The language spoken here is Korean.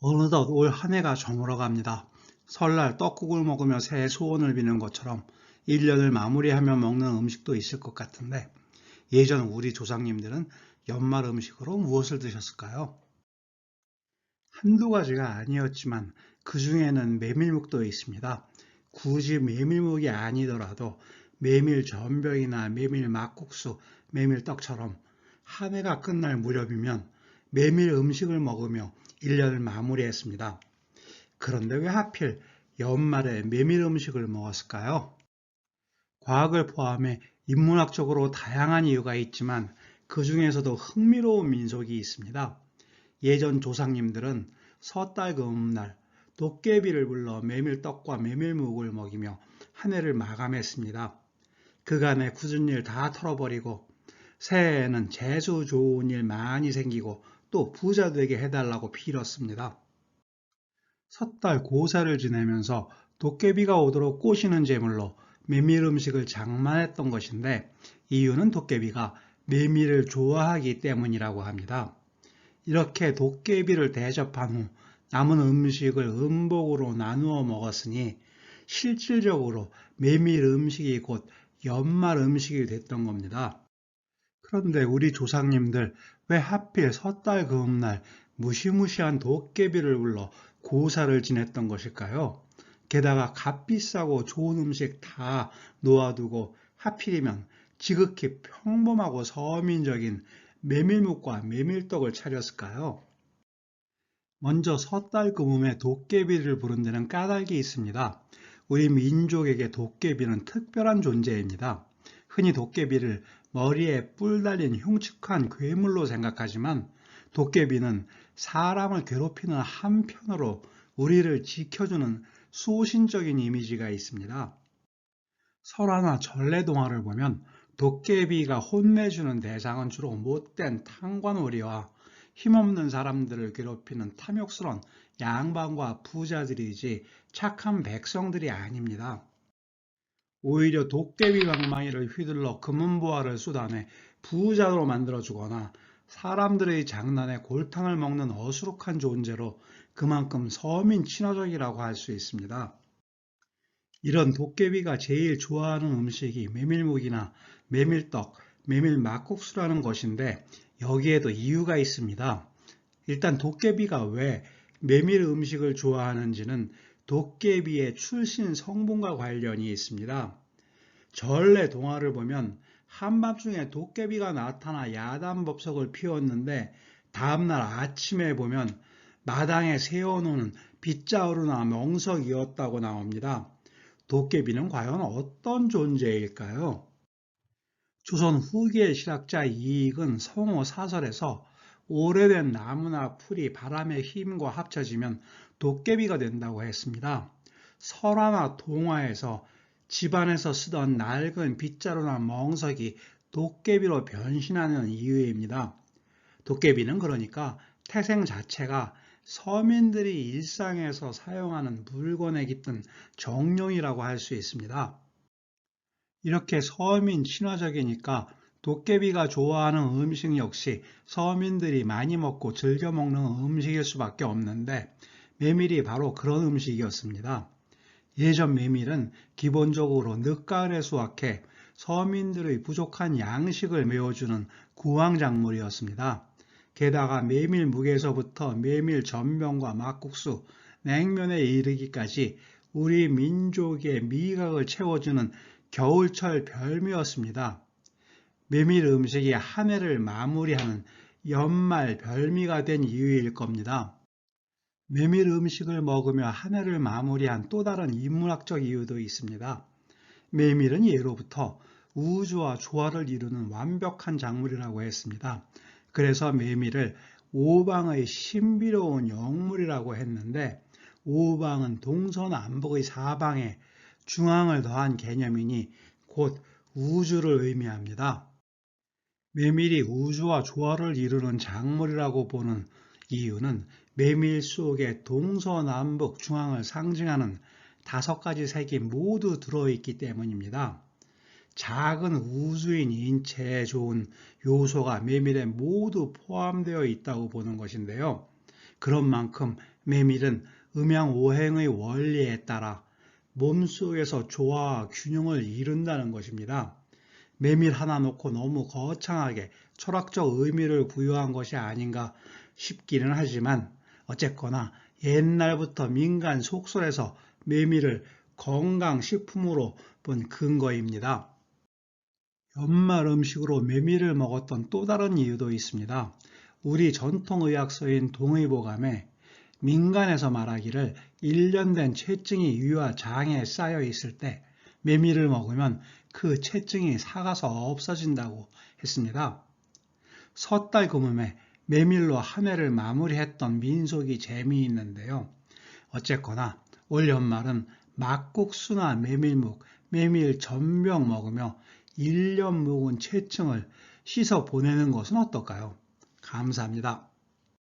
어느덧 올 한 해가 저물어 갑니다. 설날 떡국을 먹으며 새해 소원을 비는 것처럼 1년을 마무리하며 먹는 음식도 있을 것 같은데 예전 우리 조상님들은 연말 음식으로 무엇을 드셨을까요? 한두 가지가 아니었지만 그 중에는 메밀묵도 있습니다. 굳이 메밀묵이 아니더라도 메밀 전병이나 메밀 막국수, 메밀떡처럼 한 해가 끝날 무렵이면 메밀 음식을 먹으며 1년을 마무리했습니다. 그런데 왜 하필 연말에 메밀 음식을 먹었을까요? 과학을 포함해 인문학적으로 다양한 이유가 있지만 그 중에서도 흥미로운 민속이 있습니다. 예전 조상님들은 섣달 금음날 도깨비를 불러 메밀떡과 메밀묵을 먹이며 한 해를 마감했습니다. 그간의 굳은 일 다 털어버리고 새해에는 재수 좋은 일 많이 생기고 또 부자 되게 해달라고 빌었습니다. 섣달 고사를 지내면서 도깨비가 오도록 꼬시는 제물로 메밀 음식을 장만했던 것인데 이유는 도깨비가 메밀을 좋아하기 때문이라고 합니다. 이렇게 도깨비를 대접한 후 남은 음식을 음복으로 나누어 먹었으니 실질적으로 메밀 음식이 곧 연말 음식이 됐던 겁니다. 그런데 우리 조상님들 왜 하필 섣달 그음날 무시무시한 도깨비를 불러 고사를 지냈던 것일까요? 게다가 값비싸고 좋은 음식 다 놓아두고 하필이면 지극히 평범하고 서민적인 메밀묵과 메밀떡을 차렸을까요? 먼저 섣달 금음에 도깨비를 부른 데는 까닭이 있습니다. 우리 민족에게 도깨비는 특별한 존재입니다. 흔히 도깨비를 머리에 뿔 달린 흉측한 괴물로 생각하지만 도깨비는 사람을 괴롭히는 한편으로 우리를 지켜주는 소신적인 이미지가 있습니다. 설화나 전래 동화를 보면 도깨비가 혼내주는 대상은 주로 못된 탕관오리와 힘없는 사람들을 괴롭히는 탐욕스러운 양반과 부자들이지 착한 백성들이 아닙니다. 오히려 도깨비 방망이를 휘둘러 금은보화를 쏟아내 부자로 만들어주거나 사람들의 장난에 골탕을 먹는 어수룩한 존재로 그만큼 서민 친화적이라고 할 수 있습니다. 이런 도깨비가 제일 좋아하는 음식이 메밀묵이나 메밀떡, 메밀막국수라는 것인데 여기에도 이유가 있습니다. 일단 도깨비가 왜 메밀 음식을 좋아하는지는 도깨비의 출신 성분과 관련이 있습니다. 전래 동화를 보면 한밤중에 도깨비가 나타나 야단법석을 피웠는데 다음날 아침에 보면 마당에 세워놓은 빗자루나 명석이었다고 나옵니다. 도깨비는 과연 어떤 존재일까요? 조선 후기의 실학자 이익은 성호 사설에서 오래된 나무나 풀이 바람의 힘과 합쳐지면 도깨비가 된다고 했습니다. 설화나 동화에서 집안에서 쓰던 낡은 빗자루나 멍석이 도깨비로 변신하는 이유입니다. 도깨비는 그러니까 태생 자체가 서민들이 일상에서 사용하는 물건에 깃든 정령이라고 할 수 있습니다. 이렇게 서민 친화적이니까 도깨비가 좋아하는 음식 역시 서민들이 많이 먹고 즐겨 먹는 음식일 수밖에 없는데 메밀이 바로 그런 음식이었습니다. 예전 메밀은 기본적으로 늦가을에 수확해 서민들의 부족한 양식을 메워주는 구황작물이었습니다. 게다가 메밀 묵에서부터 메밀 전병과 막국수, 냉면에 이르기까지 우리 민족의 미각을 채워주는 겨울철 별미였습니다. 메밀 음식이 한 해를 마무리하는 연말 별미가 된 이유일 겁니다. 메밀 음식을 먹으며 한 해를 마무리한 또 다른 인문학적 이유도 있습니다. 메밀은 예로부터 우주와 조화를 이루는 완벽한 작물이라고 했습니다. 그래서 메밀을 오방의 신비로운 영물이라고 했는데 오방은 동서남북의 사방에 중앙을 더한 개념이니 곧 우주를 의미합니다. 메밀이 우주와 조화를 이루는 작물이라고 보는 이유는 메밀 속에 동서남북 중앙을 상징하는 다섯 가지 색이 모두 들어있기 때문입니다. 작은 우주인 인체에 좋은 요소가 메밀에 모두 포함되어 있다고 보는 것인데요. 그런 만큼 메밀은 음양오행의 원리에 따라 몸속에서 조화와 균형을 이룬다는 것입니다. 메밀 하나 놓고 너무 거창하게 철학적 의미를 부여한 것이 아닌가 싶기는 하지만 어쨌거나 옛날부터 민간 속설에서 메밀을 건강식품으로 본 근거입니다. 연말 음식으로 메밀을 먹었던 또 다른 이유도 있습니다. 우리 전통의학서인 동의보감에 민간에서 말하기를 1년 된 체증이 위와 장에 쌓여 있을 때 메밀을 먹으면 그 체증이 사가서 없어진다고 했습니다. 섣달 금음에 메밀로 한 해를 마무리했던 민속이 재미있는데요. 어쨌거나 올 연말은 막국수나 메밀묵, 메밀 전병 먹으며 1년 묵은 체증을 씻어 보내는 것은 어떨까요? 감사합니다.